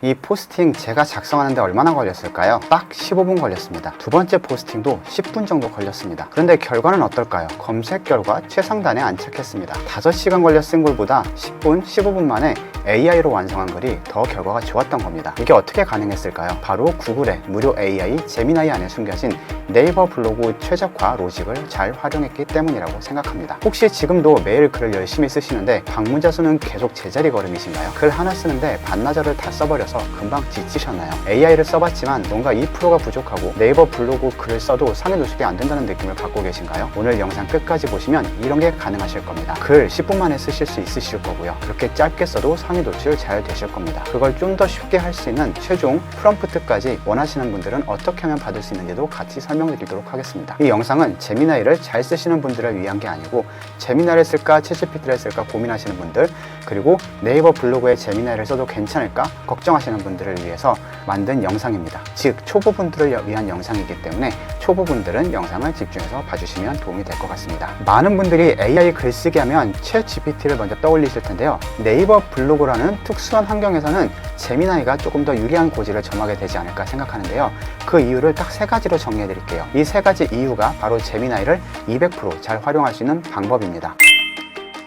이 포스팅 제가 작성하는데 얼마나 걸렸을까요? 딱 15분 걸렸습니다. 두 번째 포스팅도 10분 정도 걸렸습니다. 그런데 결과는 어떨까요? 검색 결과 최상단에 안착했습니다. 5시간 걸려 쓴 글보다 10분, 15분 만에 AI로 완성한 글이 더 결과가 좋았던 겁니다. 이게 어떻게 가능했을까요? 바로 구글의 무료 AI 제미나이 안에 숨겨진 네이버 블로그 최적화 로직을 잘 활용했기 때문이라고 생각합니다. 혹시 지금도 매일 글을 열심히 쓰시는데 방문자 수는 계속 제자리 걸음이신가요? 글 하나 쓰는데 반나절을 다 써버려서 금방 지치셨나요? AI를 써봤지만 뭔가 2%가 부족하고 네이버 블로그 글을 써도 상위 노출이 안 된다는 느낌을 갖고 계신가요? 오늘 영상 끝까지 보시면 이런 게 가능하실 겁니다. 글 10분 만에 쓰실 수 있으실 거고요. 그렇게 짧게 써도 상위 노출 잘 되실 겁니다. 그걸 좀 더 쉽게 할 수 있는 최종 프롬프트까지 원하시는 분들은 어떻게 하면 받을 수 있는지도 같이 설명드리도록 하겠습니다. 이 영상은 제미나이를 잘 쓰시는 분들을 위한 게 아니고 제미나이를 쓸까 채찌피트를 쓸까 고민하시는 분들 그리고 네이버 블로그에 제미나이를 써도 괜찮을까 걱정하시는 분들을 위해서 만든 영상입니다. 즉 초보분들을 위한 영상이기 때문에 초보분들은 영상을 집중해서 봐주시면 도움이 될 것 같습니다. 많은 분들이 AI 글쓰기 하면 챗 GPT를 먼저 떠올리실 텐데요. 네이버 블로그 라는 특수한 환경에서는 제미나이가 조금 더 유리한 고지를 점하게 되지 않을까 생각하는데요. 그 이유를 딱 세 가지로 정리해 드릴게요. 이 세 가지 이유가 바로 제미나이를 200%잘 활용할 수 있는 방법입니다.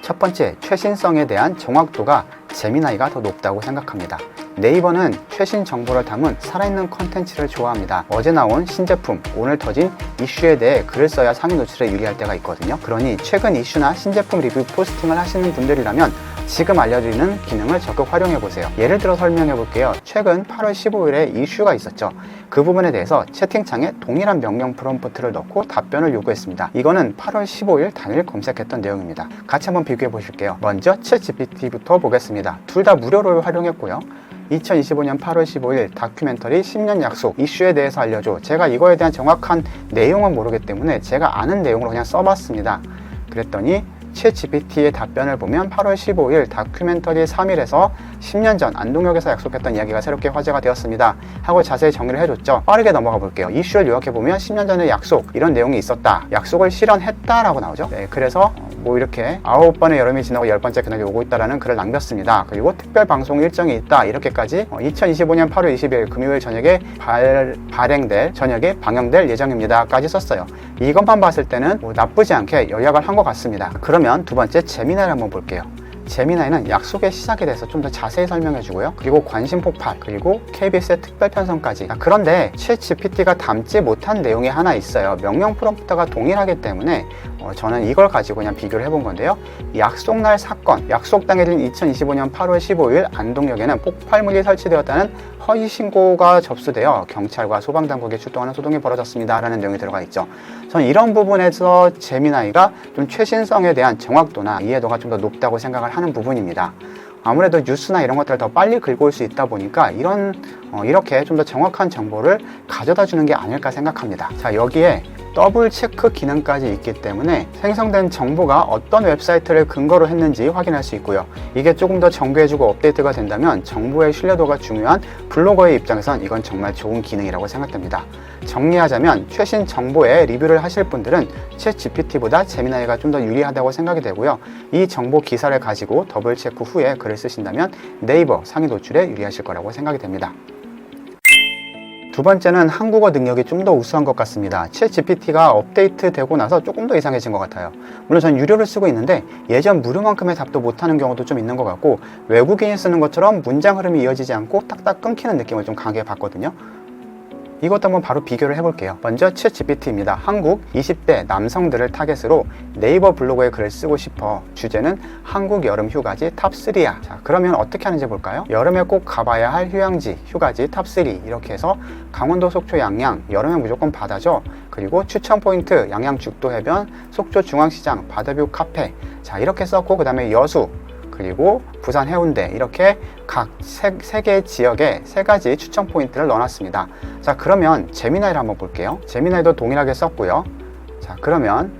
첫 번째, 최신성에 대한 정확도가 제미나이가 더 높다고 생각합니다. 네이버는 최신 정보를 담은 살아있는 컨텐츠를 좋아합니다. 어제 나온 신제품, 오늘 터진 이슈에 대해 글을 써야 상위 노출에 유리할 때가 있거든요. 그러니 최근 이슈나 신제품 리뷰 포스팅을 하시는 분들이라면 지금 알려드리는 기능을 적극 활용해 보세요. 예를 들어 설명해 볼게요. 최근 8월 15일에 이슈가 있었죠. 그 부분에 대해서 채팅창에 동일한 명령 프롬프트를 넣고 답변을 요구했습니다. 이거는 8월 15일 당일 검색했던 내용입니다. 같이 한번 비교해 보실게요. 먼저 챗GPT부터 보겠습니다. 둘 다 무료로 활용했고요. 2025년 8월 15일 다큐멘터리 10년 약속 이슈에 대해서 알려줘. 제가 이거에 대한 정확한 내용은 모르기 때문에 제가 아는 내용으로 그냥 써봤습니다. 그랬더니 챗 GPT의 답변을 보면 8월 15일 다큐멘터리 3일에서 10년 전 안동역에서 약속했던 이야기가 새롭게 화제가 되었습니다. 하고 자세히 정리를 해줬죠. 빠르게 넘어가 볼게요. 이슈를 요약해 보면 10년 전에 약속 이런 내용이 있었다. 약속을 실현했다 라고 나오죠. 네, 그래서 뭐 이렇게 아홉 번의 여름이 지나고 열 번째 그날이 오고 있다라는 글을 남겼습니다. 그리고 특별 방송 일정이 있다 이렇게까지 2025년 8월 20일 금요일 저녁에 발, 발행될 저녁에 방영될 예정입니다까지 썼어요. 이것만 봤을 때는 뭐 나쁘지 않게 요약을 한 것 같습니다. 그러면 두 번째 재미나를 한번 볼게요. 제미나이는 약속의 시작에 대해서 좀 더 자세히 설명해 주고요. 그리고 관심 폭발, 그리고 KBS의 특별 편성까지. 자, 그런데 챗 GPT가 담지 못한 내용이 하나 있어요. 명령 프롬프터가 동일하기 때문에 어, 저는 이걸 가지고 그냥 비교를 해본 건데요. 약속날 사건, 약속 당일인 2025년 8월 15일 안동역에는 폭발물이 설치되었다는 허위 신고가 접수되어 경찰과 소방당국이 출동하는 소동이 벌어졌습니다. 라는 내용이 들어가 있죠. 저는 이런 부분에서 제미나이가 좀 최신성에 대한 정확도나 이해도가 좀 더 높다고 생각을 하는 부분입니다. 아무래도 뉴스나 이런 것들을 더 빨리 긁고 올수 있다 보니까 이런 어, 이렇게 좀 더 정확한 정보를 가져다 주는 게 아닐까 생각합니다. 자 여기에 더블 체크 기능까지 있기 때문에 생성된 정보가 어떤 웹사이트를 근거로 했는지 확인할 수 있고요. 이게 조금 더 정교해지고 업데이트가 된다면 정보의 신뢰도가 중요한 블로거의 입장에선 이건 정말 좋은 기능이라고 생각됩니다. 정리하자면 최신 정보에 리뷰를 하실 분들은 챗 GPT보다 제미나이가 좀 더 유리하다고 생각이 되고요. 이 정보 기사를 가지고 더블 체크 후에 글을 쓰신다면 네이버 상위 노출에 유리하실 거라고 생각이 됩니다. 두 번째는 한국어 능력이 좀 더 우수한 것 같습니다. 챗 GPT가 업데이트 되고 나서 조금 더 이상해진 것 같아요. 물론 전 유료를 쓰고 있는데 예전 무료만큼의 답도 못하는 경우도 좀 있는 것 같고 외국인이 쓰는 것처럼 문장 흐름이 이어지지 않고 딱딱 끊기는 느낌을 좀 강하게 받거든요. 이것도 한번 바로 비교를 해볼게요. 먼저 챗 GPT입니다. 한국 20대 남성들을 타겟으로 네이버 블로그에 글을 쓰고 싶어. 주제는 한국 여름 휴가지 탑3야. 자, 그러면 어떻게 하는지 볼까요? 여름에 꼭 가봐야 할 휴양지, 휴가지 탑3 이렇게 해서 강원도 속초 양양, 여름에 무조건 바다죠. 그리고 추천 포인트, 양양 죽도 해변, 속초 중앙시장, 바다뷰 카페. 자, 이렇게 썼고 그 다음에 여수, 그리고 부산 해운대 이렇게 각세개 지역에 세 가지 추천 포인트를 넣어놨습니다. 자 그러면 제미나이를 한번 볼게요. 제미나이도 동일하게 썼고요. 자 그러면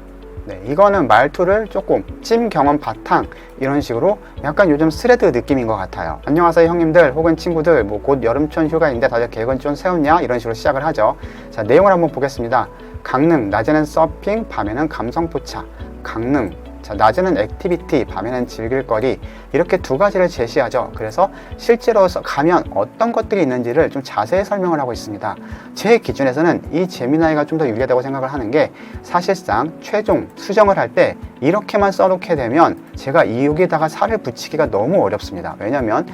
네, 이거는 말투를 조금 찜 경험 바탕 이런 식으로 약간 요즘 스레드 느낌인 것 같아요. 안녕하세요 형님들 혹은 친구들 뭐 곧 여름철 휴가인데 다들 계획은 좀 세웠냐 이런 식으로 시작을 하죠. 자 내용을 한번 보겠습니다. 강릉 낮에는 서핑 밤에는 감성 포차 강릉 자, 낮에는 액티비티, 밤에는 즐길 거리 이렇게 두 가지를 제시하죠. 그래서 실제로 가면 어떤 것들이 있는지를 좀 자세히 설명을 하고 있습니다. 제 기준에서는 이 제미나이가 좀 더 유리하다고 생각을 하는 게 사실상 최종 수정을 할 때 이렇게만 써놓게 되면 제가 이 여기다가 살을 붙이기가 너무 어렵습니다. 왜냐하면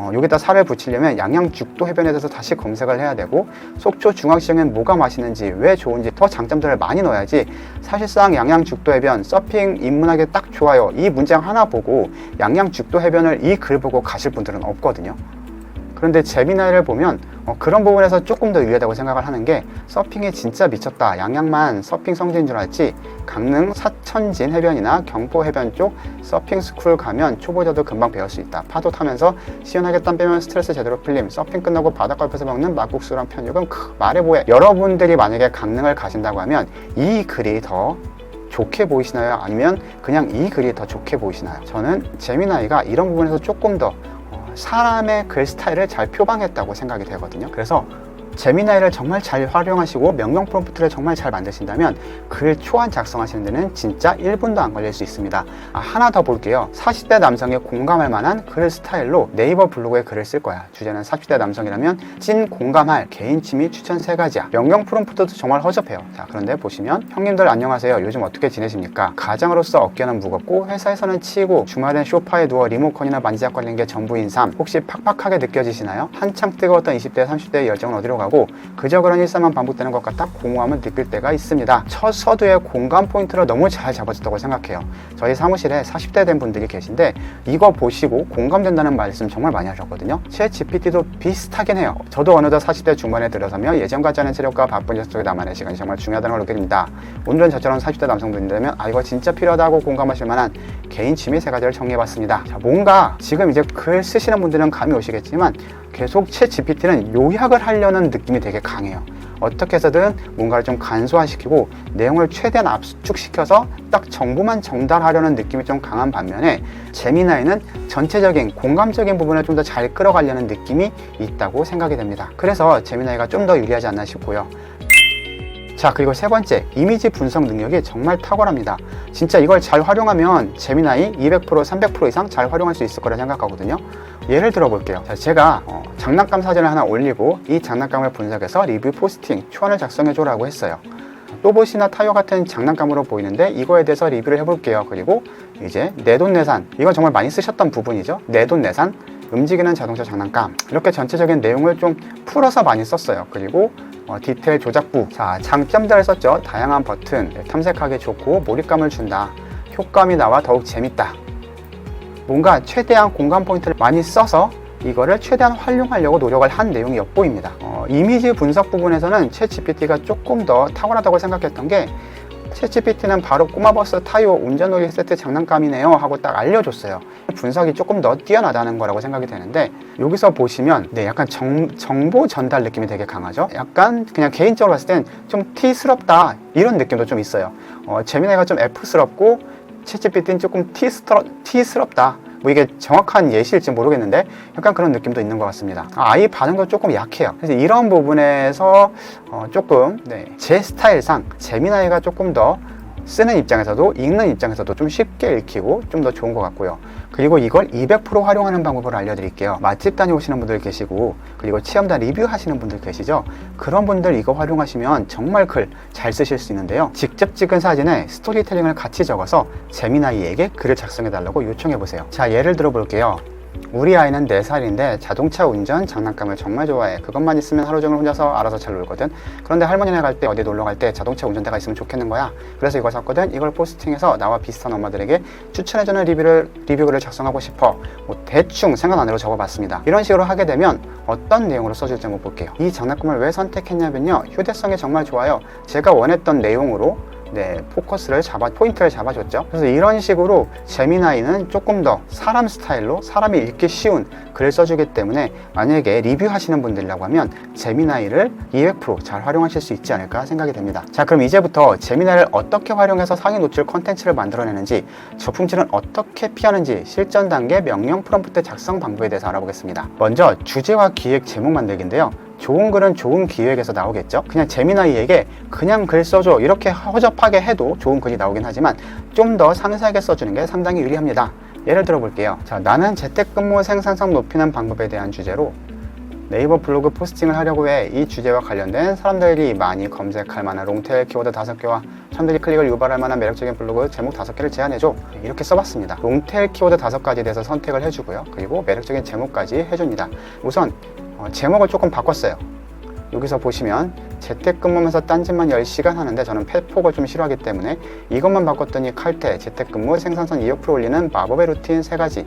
어, 여기다 살을 붙이려면 양양죽도 해변에 대해서 다시 검색을 해야 되고 속초 중앙시장엔 뭐가 맛있는지 왜 좋은지 더 장점들을 많이 넣어야지 사실상 양양죽도 해변 서핑 입문하기 딱 좋아요. 이 문장 하나 보고 양양죽도 해변을 이 글 보고 가실 분들은 없거든요 그런데 제미나이를 보면 어, 그런 부분에서 조금 더 유리하다고 생각을 하는 게 서핑에 진짜 미쳤다 양양만 서핑 성지인 줄 알지 강릉 사천진 해변이나 경포 해변 쪽 서핑 스쿨 가면 초보자도 금방 배울 수 있다 파도 타면서 시원하게 땀 빼면 스트레스 제대로 풀림 서핑 끝나고 바닷가 옆에서 먹는 막국수랑 편육은 크, 말해 뭐해 여러분들이 만약에 강릉을 가신다고 하면 이 글이 더 좋게 보이시나요? 아니면 그냥 이 글이 더 좋게 보이시나요? 저는 제미나이가 이런 부분에서 조금 더 어, 사람의 글 스타일을 잘 표방했다고 생각이 되거든요. 그래서 제미나이를 정말 잘 활용하시고 명령 프롬프트를 정말 잘 만드신다면 글 초안 작성하시는 데는 진짜 1분도 안 걸릴 수 있습니다. 아, 하나 더 볼게요. 40대 남성이 공감할 만한 글 스타일로 네이버 블로그에 글을 쓸 거야. 주제는 40대 남성이라면 찐 공감할 개인 취미 추천 세 가지야. 명령 프롬프트도 정말 허접해요. 자, 그런데 보시면 형님들 안녕하세요. 요즘 어떻게 지내십니까? 가장으로서 어깨는 무겁고 회사에서는 치이고 주말엔 쇼파에 누워 리모컨이나 만지작 거리는 게 전부인 삶. 혹시 팍팍하게 느껴지시나요? 한창 뜨거웠던 20대, 30대의 열정은 어디로 가고 그저 그런 일상만 반복되는 것 같아 공허함을 느낄 때가 있습니다. 첫 서두에 공감 포인트를 너무 잘 잡아줬다고 생각해요. 저희 사무실에 40대 된 분들이 계신데 이거 보시고 공감된다는 말씀 정말 많이 하셨거든요. 제 GPT도 비슷하긴 해요. 저도 어느덧 40대 중반에 들어서며 예전 같지 않은 체력과 바쁜 일 속에 나만의 시간이 정말 중요하다는 걸 느끼게 됩니다. 오늘은 저처럼 40대 남성분이라면 아 이거 진짜 필요하다고 공감하실 만한 개인 취미 세 가지를 정리해봤습니다. 자, 뭔가 지금 이제 글 쓰시는 분들은 감이 오시겠지만 계속 채 GPT는 요약을 하려는 느낌이 되게 강해요. 어떻게 해서든 뭔가를 좀 간소화시키고 내용을 최대한 압축시켜서 딱 정보만 전달하려는 느낌이 좀 강한 반면에 제미나이는 전체적인 공감적인 부분을 좀 더 잘 끌어가려는 느낌이 있다고 생각이 됩니다. 그래서 제미나이가 좀 더 유리하지 않나 싶고요. 자 그리고 세 번째 이미지 분석 능력이 정말 탁월합니다. 진짜 이걸 잘 활용하면 제미나이 200% 300% 이상 잘 활용할 수 있을 거라 생각하거든요. 예를 들어 볼게요. 자, 제가 어, 장난감 사진을 하나 올리고 이 장난감을 분석해서 리뷰 포스팅 초안을 작성해 줘라고 했어요. 로봇이나 타요 같은 장난감으로 보이는데 이거에 대해서 리뷰를 해볼게요. 그리고 이제 내돈내산 이건 정말 많이 쓰셨던 부분이죠? 내돈내산 움직이는 자동차 장난감. 이렇게 전체적인 내용을 좀 풀어서 많이 썼어요. 그리고 어, 디테일 조작부. 자 장점들을 썼죠. 다양한 버튼 네, 탐색하기 좋고 몰입감을 준다. 효과음이 나와 더욱 재밌다. 뭔가 최대한 공감 포인트를 많이 써서 이거를 최대한 활용하려고 노력을 한 내용이 엿보입니다. 어, 이미지 분석 부분에서는 챗 GPT가 조금 더 탁월하다고 생각했던 게 챗GPT는 바로 꼬마버스 타요 운전놀이 세트 장난감이네요 하고 딱 알려줬어요. 분석이 조금 더 뛰어나다는 거라고 생각이 되는데 여기서 보시면 네 약간 정, 정보 전달 느낌이 되게 강하죠? 약간 그냥 개인적으로 봤을 땐 좀 T스럽다 이런 느낌도 좀 있어요. 어, 재미나이가 좀 F스럽고 챗GPT는 조금 T스러, T스럽다 뭐 이게 정확한 예시일지 모르겠는데 약간 그런 느낌도 있는 것 같습니다. 아, 아이 반응도 조금 약해요. 그래서 이런 부분에서 어, 조금 네, 제 스타일상 재미나이가 조금 더 쓰는 입장에서도 읽는 입장에서도 좀 쉽게 읽히고 좀 더 좋은 것 같고요. 그리고 이걸 200% 활용하는 방법을 알려드릴게요. 맛집 다녀오시는 분들 계시고 그리고 체험단 리뷰 하시는 분들 계시죠? 그런 분들 이거 활용하시면 정말 글 잘 쓰실 수 있는데요. 직접 찍은 사진에 스토리텔링을 같이 적어서 재미나이에게 글을 작성해 달라고 요청해 보세요. 자 예를 들어 볼게요. 우리 아이는 4살인데 자동차 운전 장난감을 정말 좋아해. 그것만 있으면 하루 종일 혼자서 알아서 잘 놀거든. 그런데 할머니네 갈 때 어디 놀러 갈 때 자동차 운전대가 있으면 좋겠는 거야. 그래서 이걸 샀거든. 이걸 포스팅해서 나와 비슷한 엄마들에게 추천해주는 리뷰를, 리뷰글을 작성하고 싶어. 뭐 대충 생각난대로 적어봤습니다. 이런 식으로 하게 되면 어떤 내용으로 써줄지 한번 볼게요. 이 장난감을 왜 선택했냐면요. 휴대성이 정말 좋아요. 제가 원했던 내용으로 네, 포커스를 잡아, 포인트를 잡아줬죠. 그래서 이런 식으로 제미나이는 조금 더 사람 스타일로 사람이 읽기 쉬운 글을 써주기 때문에 만약에 리뷰하시는 분들이라고 하면 제미나이를 200%잘 활용하실 수 있지 않을까 생각이 됩니다. 자, 그럼 이제부터 제미나이를 어떻게 활용해서 상위 노출 컨텐츠를 만들어내는지, 저품질은 어떻게 피하는지 실전 단계 명령 프롬프트 작성 방법에 대해서 알아보겠습니다. 먼저 주제와 기획 제목 만들기인데요. 좋은 글은 좋은 기획에서 나오겠죠. 그냥 재미나이에게 그냥 글 써줘 이렇게 허접하게 해도 좋은 글이 나오긴 하지만 좀 더 상세하게 써주는 게 상당히 유리합니다. 예를 들어 볼게요. 자, 나는 재택근무 생산성 높이는 방법에 대한 주제로 네이버 블로그 포스팅을 하려고 해 이 주제와 관련된 사람들이 많이 검색할 만한 롱테일 키워드 다섯 개와 사람들이 클릭을 유발할 만한 매력적인 블로그 제목 다섯 개를 제안해줘 이렇게 써봤습니다 롱테일 키워드 다섯 가지에 대해서 선택을 해주고요 그리고 매력적인 제목까지 해줍니다 우선 어, 제목을 조금 바꿨어요. 여기서 보시면 재택근무하면서 딴짓만 10시간 하는데 저는 패폭을 좀 싫어하기 때문에 이것만 바꿨더니 칼퇴, 재택근무, 생산성 2억 프로 올리는 마법의 루틴 세 가지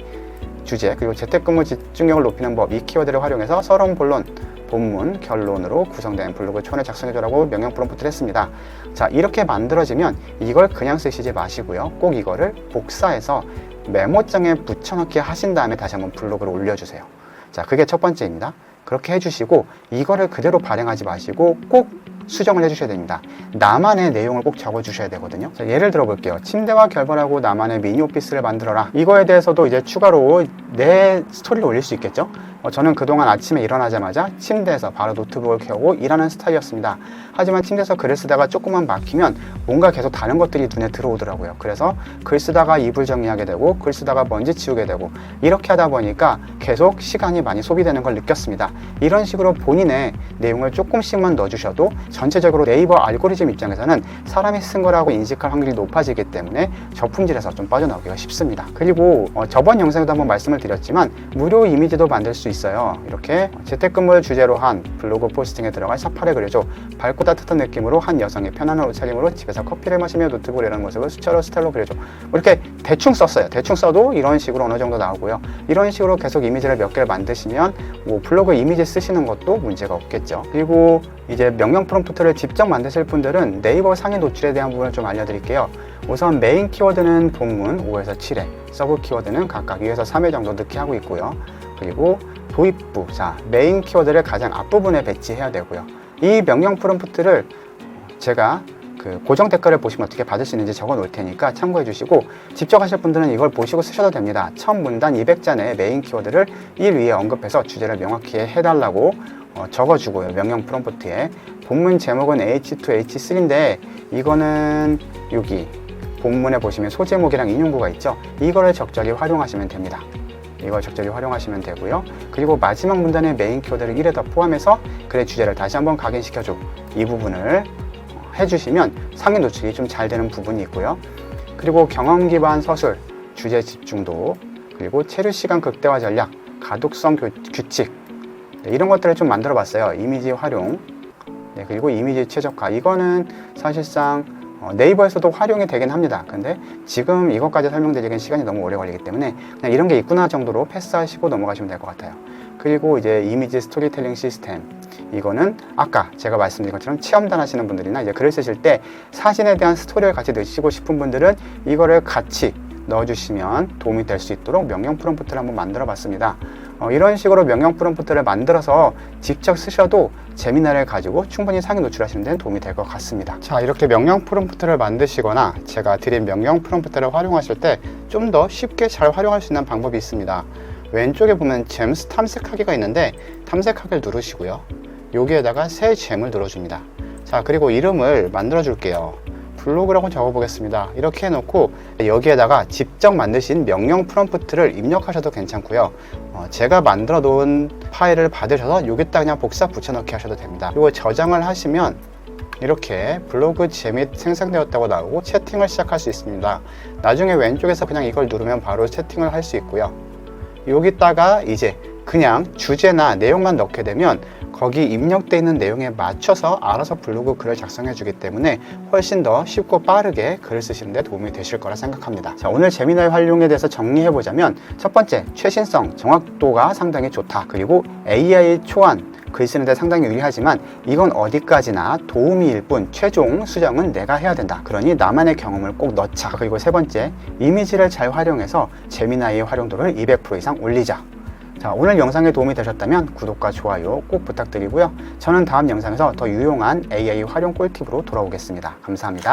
주제 그리고 재택근무 집중력을 높이는 법 이 키워드를 활용해서 서론 본론 본문 결론으로 구성된 블로그 촌을 작성해줘라고 명령 프롬프트를 했습니다. 자 이렇게 만들어지면 이걸 그냥 쓰시지 마시고요. 꼭 이거를 복사해서 메모장에 붙여넣기 하신 다음에 다시 한번 블로그를 올려주세요. 자 그게 첫 번째입니다 그렇게 해주시고 이거를 그대로 발행하지 마시고 꼭 수정을 해주셔야 됩니다. 나만의 내용을 꼭 적어주셔야 되거든요. 자, 예를 들어 볼게요. 침대와 결번하고 나만의 미니 오피스를 만들어라. 이거에 대해서도 이제 추가로 내 스토리를 올릴 수 있겠죠. 어, 저는 그동안 아침에 일어나자마자 침대에서 바로 노트북을 켜고 일하는 스타일이었습니다. 하지만 침대에서 글을 쓰다가 조금만 막히면 뭔가 계속 다른 것들이 눈에 들어오더라고요. 그래서 글 쓰다가 이불 정리하게 되고 글 쓰다가 먼지 치우게 되고 이렇게 하다 보니까 계속 시간이 많이 소비되는 걸 느꼈습니다. 이런 식으로 본인의 내용을 조금씩만 넣어주셔도 전체적으로 네이버 알고리즘 입장에서는 사람이 쓴 거라고 인식할 확률이 높아지기 때문에 저품질에서 좀 빠져나오기가 쉽습니다. 그리고 어, 저번 영상에도 한번 말씀을 드렸지만 무료 이미지도 만들 수 있어요. 이렇게 재택근무를 주제로 한 블로그 포스팅에 들어갈 사파를 그려줘 밝고 따뜻한 느낌으로 한 여성의 편안한 옷차림으로 집에서 커피를 마시며 노트북을 이라는 모습을 수채로 스타일로 그려줘. 뭐 이렇게 대충 썼어요. 대충 써도 이런 식으로 어느 정도 나오고요. 이런 식으로 계속 이미지를 몇 개를 만드시면 뭐 블로그 이미지 쓰시는 것도 문제가 없겠죠. 그리고 이제 명령 프롬 프트를 직접 만드실 분들은 네이버 상위 노출에 대한 부분을 좀 알려드릴게요. 우선 메인 키워드는 본문 5에서 7회, 서브 키워드는 각각 2에서 3회 정도 넣기 하고 있고요. 그리고 도입부, 자 메인 키워드를 가장 앞부분에 배치해야 되고요. 이 명령 프롬프트를 제가 그 고정 댓글을 보시면 어떻게 받을 수 있는지 적어 놓을 테니까 참고해 주시고 직접 하실 분들은 이걸 보시고 쓰셔도 됩니다. 첫 문단 200자 내에 메인 키워드를 1 위에 언급해서 주제를 명확히 해달라고 어, 적어주고요. 명령 프롬프트에 본문 제목은 H2, H3인데 이거는 여기 본문에 보시면 소제목이랑 인용구가 있죠. 이거를 적절히 활용하시면 됩니다. 이걸 적절히 활용하시면 되고요. 그리고 마지막 문단의 메인 키워드를 1에다 포함해서 글의 주제를 다시 한번 각인시켜줘. 이 부분을 해주시면 상위 노출이 좀 잘 되는 부분이 있고요. 그리고 경험 기반 서술, 주제 집중도, 그리고 체류 시간 극대화 전략, 가독성 교- 규칙 네, 이런 것들을 좀 만들어 봤어요. 이미지 활용, 네, 그리고 이미지 최적화. 이거는 사실상 어, 네이버에서도 활용이 되긴 합니다. 근데 지금 이것까지 설명드리기엔 시간이 너무 오래 걸리기 때문에 그냥 이런 게 있구나 정도로 패스하시고 넘어가시면 될 것 같아요. 그리고 이제 이미지 스토리텔링 시스템. 이거는 아까 제가 말씀드린 것처럼 체험단 하시는 분들이나 이제 글을 쓰실 때 사진에 대한 스토리를 같이 넣으시고 싶은 분들은 이거를 같이 넣어주시면 도움이 될 수 있도록 명령 프롬프트를 한번 만들어 봤습니다. 어, 이런 식으로 명령 프롬프트를 만들어서 직접 쓰셔도 재미나를 가지고 충분히 상위 노출하시는 데는 도움이 될 것 같습니다. 자, 이렇게 명령 프롬프트를 만드시거나 제가 드린 명령 프롬프트를 활용하실 때 좀 더 쉽게 잘 활용할 수 있는 방법이 있습니다. 왼쪽에 보면 잼스 탐색하기가 있는데 탐색하기를 누르시고요. 여기에다가 새 잼을 눌러줍니다. 자, 그리고 이름을 만들어 줄게요. 블로그라고 적어보겠습니다. 이렇게 해놓고 여기에다가 직접 만드신 명령 프롬프트를 입력하셔도 괜찮고요. 어, 제가 만들어 놓은 파일을 받으셔서 여기다 그냥 복사 붙여넣기 하셔도 됩니다. 그리고 저장을 하시면 이렇게 블로그 제밋 생성되었다고 나오고 채팅을 시작할 수 있습니다. 나중에 왼쪽에서 그냥 이걸 누르면 바로 채팅을 할 수 있고요. 여기다가 이제 그냥 주제나 내용만 넣게 되면 거기 입력되어 있는 내용에 맞춰서 알아서 블로그 글을 작성해 주기 때문에 훨씬 더 쉽고 빠르게 글을 쓰시는 데 도움이 되실 거라 생각합니다. 자, 오늘 재미나의 활용에 대해서 정리해 보자면 첫 번째, 최신성, 정확도가 상당히 좋다. 그리고 AI 초안, 글 쓰는데 상당히 유리하지만 이건 어디까지나 도움이일 뿐 최종 수정은 내가 해야 된다. 그러니 나만의 경험을 꼭 넣자. 그리고 세 번째, 이미지를 잘 활용해서 재미나의 활용도를 200% 이상 올리자. 자, 오늘 영상에 도움이 되셨다면 구독과 좋아요 꼭 부탁드리고요. 저는 다음 영상에서 더 유용한 AI 활용 꿀팁으로 돌아오겠습니다. 감사합니다.